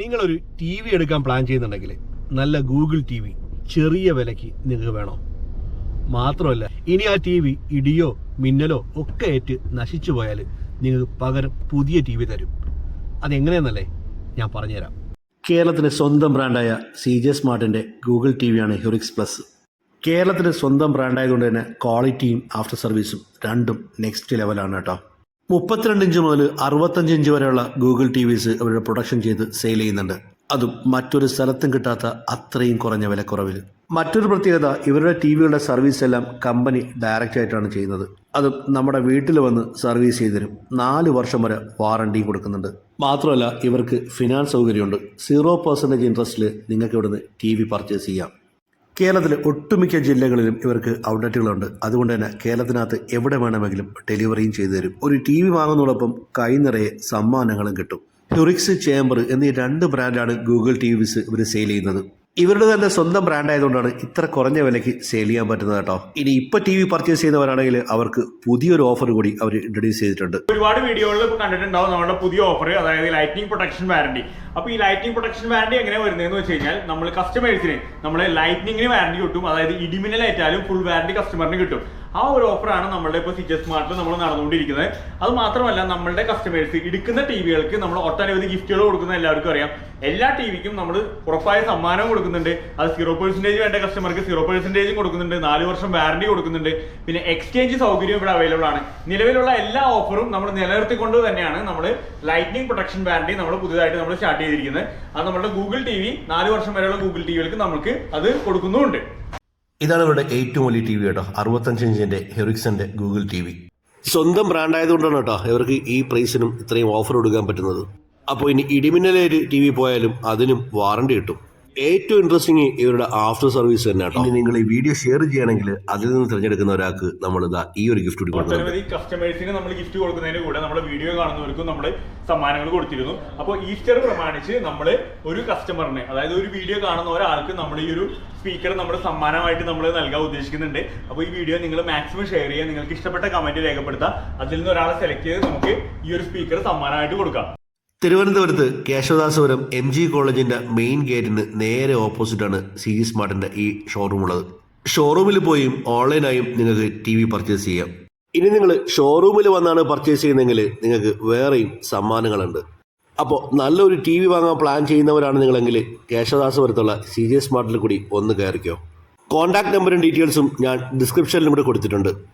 നിങ്ങളൊരു T V എടുക്കാൻ plan ചെയ്യുന്നുണ്ടെങ്കിൽ നല്ല ഗൂഗിൾ ടി വി ചെറിയ വിലയ്ക്ക് നിങ്ങൾക്ക് വേണം. മാത്രമല്ല ഇനി ആ ടി വി ഇടിയോ മിന്നലോ ഒക്കെ ഏറ്റ് നശിച്ചു പോയാൽ നിങ്ങൾക്ക് പകരം പുതിയ ടി വി തരും. അതെങ്ങനെയെന്നല്ലേ ഞാൻ പറഞ്ഞുതരാം. കേരളത്തിന് സ്വന്തം ബ്രാൻഡായ സി ജെ സ്മാർട്ടിന്റെ ഗൂഗിൾ ടി വിയാണ് ഹ്യൂറിക്സ് പ്ലസ് കേരളത്തിന് സ്വന്തം ബ്രാൻഡായതുകൊണ്ട് തന്നെ ക്വാളിറ്റിയും ആഫ്റ്റർ സർവീസും രണ്ടും നെക്സ്റ്റ് ലെവലാണ് കേട്ടോ. മുപ്പത്തിരണ്ട് ഇഞ്ച് മുതൽ അറുപത്തഞ്ച് ഇഞ്ച് വരെയുള്ള ഗൂഗിൾ ടി വിസ് അവരുടെ പ്രൊഡക്ഷൻ ചെയ്ത് സെയിൽ ചെയ്യുന്നുണ്ട്. അതും മറ്റൊരു സ്ഥലത്തും കിട്ടാത്ത അത്രയും കുറഞ്ഞ വിലക്കുറവിൽ. മറ്റൊരു പ്രത്യേകത ഇവരുടെ ടി വികളുടെ സർവീസ് എല്ലാം കമ്പനി ഡയറക്റ്റ് ആയിട്ടാണ് ചെയ്യുന്നത്. അതും നമ്മുടെ വീട്ടിൽ വന്ന് സർവീസ് ചെയ്ത് തരും. നാല് വർഷം വരെ വാറണ്ടിയും കൊടുക്കുന്നുണ്ട്. മാത്രമല്ല ഇവർക്ക് ഫിനാൻസ് സൗകര്യമുണ്ട്. സീറോ പെർസെന്റേജ് ഇൻട്രസ്റ്റിൽ നിങ്ങൾക്ക് ഇവിടുന്ന് ടി വി പർച്ചേസ് ചെയ്യാം. കേരളത്തിലെ ഒട്ടുമിക്ക ജില്ലകളിലും ഇവർക്ക് ഔട്ട്ലെറ്റുകളുണ്ട്. അതുകൊണ്ട് തന്നെ കേരളത്തിനകത്ത് എവിടെ വേണമെങ്കിലും ഡെലിവറിയും ചെയ്തു തരും. ഒരു ടി വി വാങ്ങുന്നതോടൊപ്പം കൈ നിറയെ സമ്മാനങ്ങളും കിട്ടും. ഹ്യൂറിക്സ് ചേംബർ എന്നീ രണ്ട് ബ്രാൻഡാണ് ഗൂഗിൾ ടി വിസ് ഇവർ സെയിൽ ചെയ്യുന്നത്. ഇവരുടെ തന്നെ സ്വന്തം ബ്രാൻഡ് ആയതുകൊണ്ടാണ് ഇത്ര കുറഞ്ഞ വിലയ്ക്ക് സെയിൽ ചെയ്യാൻ പറ്റുന്നത് കേട്ടോ. ഇനി ഇപ്പൊ ടി വി പർച്ചേസ് ചെയ്യുന്നവരാണെങ്കിൽ അവർക്ക് പുതിയൊരു ഓഫർ കൂടി അവർ ഇൻട്രൊഡ്യൂസ് ചെയ്തിട്ടുണ്ട്. ഒരുപാട് വീഡിയോകളിൽ ഇപ്പോൾ കണ്ടിട്ടുണ്ടാവും. നമ്മുടെ പുതിയ ഓഫർ അതായത് ലൈറ്റിംഗ് പ്രൊട്ടക്ഷൻ വാറണ്ടി അപ്പോൾ ഈ ലൈറ്റിംഗ് പ്രൊട്ടക്ഷൻ വാറണ്ടി എങ്ങനെ വരുന്നതെന്ന് വെച്ച് കഴിഞ്ഞാൽ നമ്മൾ കസ്റ്റമേഴ്സിന് നമ്മൾ ലൈറ്റിംഗിന് വാറണ്ടി കിട്ടും. അതായത് ഇടിമിന്നലേറ്റാലും ഫുൾ വാറണ്ടി കസ്റ്റമറിന് കിട്ടും. ആ ഒരു ഓഫറാണ് നമ്മളുടെ ഇപ്പോൾ സിച്ച് സ്മാർട്ടിൽ നമ്മൾ നടന്നുകൊണ്ടിരിക്കുന്നത്. അത് മാത്രമല്ല നമ്മളുടെ കസ്റ്റമേഴ്സ് എടുക്കുന്ന ടി വികൾക്ക് നമ്മൾ ഒട്ടനവധി ഗിഫ്റ്റുകൾ കൊടുക്കുന്ന എല്ലാവർക്കും അറിയാം. എല്ലാ ടി വിക്കും നമ്മൾ ഉറപ്പായ സമ്മാനം കൊടുക്കുന്നുണ്ട്. അത് സീറോ പെർസെന്റേജ് വേണ്ട കസ്റ്റമർക്ക് സീറോ പെർസെന്റേജും കൊടുക്കുന്നുണ്ട്. നാല് വർഷം വാറണ്ടി കൊടുക്കുന്നുണ്ട്. പിന്നെ എക്സ്ചേഞ്ച് സൗകര്യം ഇവിടെ അവൈലബിൾ ആണ്. നിലവിലുള്ള എല്ലാ ഓഫറും നമ്മൾ നിലനിർത്തിക്കൊണ്ട് തന്നെയാണ് നമ്മൾ ലൈറ്റിംഗ് പ്രൊട്ടക്ഷൻ വാറണ്ടി നമ്മൾ പുതിയതായിട്ട് നമ്മൾ സ്റ്റാർട്ട് ചെയ്തിരിക്കുന്നത്. അത് നമ്മുടെ ഗൂഗിൾ ടി വി നാല് വർഷം വരെയുള്ള ഗൂഗിൾ ടി വികൾക്ക് നമുക്ക് അത് കൊടുക്കുന്നുമുണ്ട്. ഇതാണ് ഇവരുടെ ഏറ്റവും വലിയ ടി വി കേട്ടോ. അറുപത്തഞ്ച് ഇഞ്ചിന്റെ ഹെറിക്സന്റെ ഗൂഗിൾ ടി വി. സ്വന്തം ബ്രാൻഡ് ആയതുകൊണ്ടാണ് കേട്ടോ ഇവർക്ക് ഈ പ്രൈസിനും ഇത്രയും ഓഫർ കൊടുക്കാൻ പറ്റുന്നത്. അപ്പോൾ ഇനി ഇടിമിന്നലേര് ടി വി പോയാലും അതിനും വാറണ്ടി കിട്ടും. ഏറ്റവും ഇൻട്രസ്റ്റിംഗ് ഇവരുടെ ആഫ്റ്റർ സർവീസ് തന്നെ കേട്ടോ. ഇനി നിങ്ങൾ ഈ വീഡിയോ ഷെയർ ചെയ്യുകയാണെങ്കിൽ അതിൽ നിന്ന് തിരഞ്ഞെടുക്കുന്ന ഒരാൾക്ക് നമ്മൾ ഇതാ ഈ ഒരു ഗിഫ്റ്റ് കൂടി കൊടുക്കുന്നുണ്ട് കസ്റ്റമേഴ്സിന് നമ്മൾ ഗിഫ്റ്റ് കൊടുക്കുന്നതിന് കൂടെ നമ്മുടെ വീഡിയോ കാണുന്നവർക്കും നമ്മൾ സമ്മാനങ്ങൾ കൊടുത്തിരുന്നു. അപ്പോൾ ഈസ്റ്റർ പ്രമാണിച്ച് നമ്മൾ ഒരു കസ്റ്റമറിന് അതായത് ഒരു വീഡിയോ കാണുന്ന ഒരാൾക്ക് നമ്മൾ ഈ ഒരു സ്പീക്കർ നമ്മുടെ സമ്മാനമായിട്ട് നമ്മൾ നൽകാൻ ഉദ്ദേശിക്കുന്നുണ്ട്. അപ്പോൾ ഈ വീഡിയോ നിങ്ങൾ മാക്സിമം ഷെയർ ചെയ്യുക. നിങ്ങൾക്ക് ഇഷ്ടപ്പെട്ട കമന്റ് രേഖപ്പെടുത്താം. അതിൽ നിന്ന് ഒരാളെ സെലക്ട് ചെയ്ത് നമുക്ക് ഈ ഒരു സ്പീക്കർ സമ്മാനമായിട്ട് കൊടുക്കാം. തിരുവനന്തപുരത്ത് കേശവദാസപുരം എം ജി കോളേജിന്റെ മെയിൻ ഗേറ്റിന് നേരെ ഓപ്പോസിറ്റാണ് സി സ്മാർട്ടിന്റെ ഈ ഷോറൂം ഉള്ളത്. ഷോറൂമിൽ പോയി ഓൺലൈനായും നിങ്ങൾക്ക് ടി വി പർച്ചേസ് ചെയ്യാം. ഇനി നിങ്ങൾ ഷോറൂമിൽ വന്നാണ് പർച്ചേസ് ചെയ്യുന്നതെങ്കിൽ നിങ്ങൾക്ക് വേറെയും സമ്മാനങ്ങളുണ്ട്. അപ്പോൾ നല്ലൊരു ടി വി വാങ്ങാൻ പ്ലാൻ ചെയ്യുന്നവരാണ് നിങ്ങളെങ്കിൽ കേശവദാസപുരത്തുള്ള സി ജി സ്മാർട്ടിൽ കൂടി ഒന്ന് കയറിക്കോ. കോൺടാക്ട് നമ്പറും ഡീറ്റെയിൽസും ഞാൻ ഡിസ്ക്രിപ്ഷനിലും കൂടെ കൊടുത്തിട്ടുണ്ട്.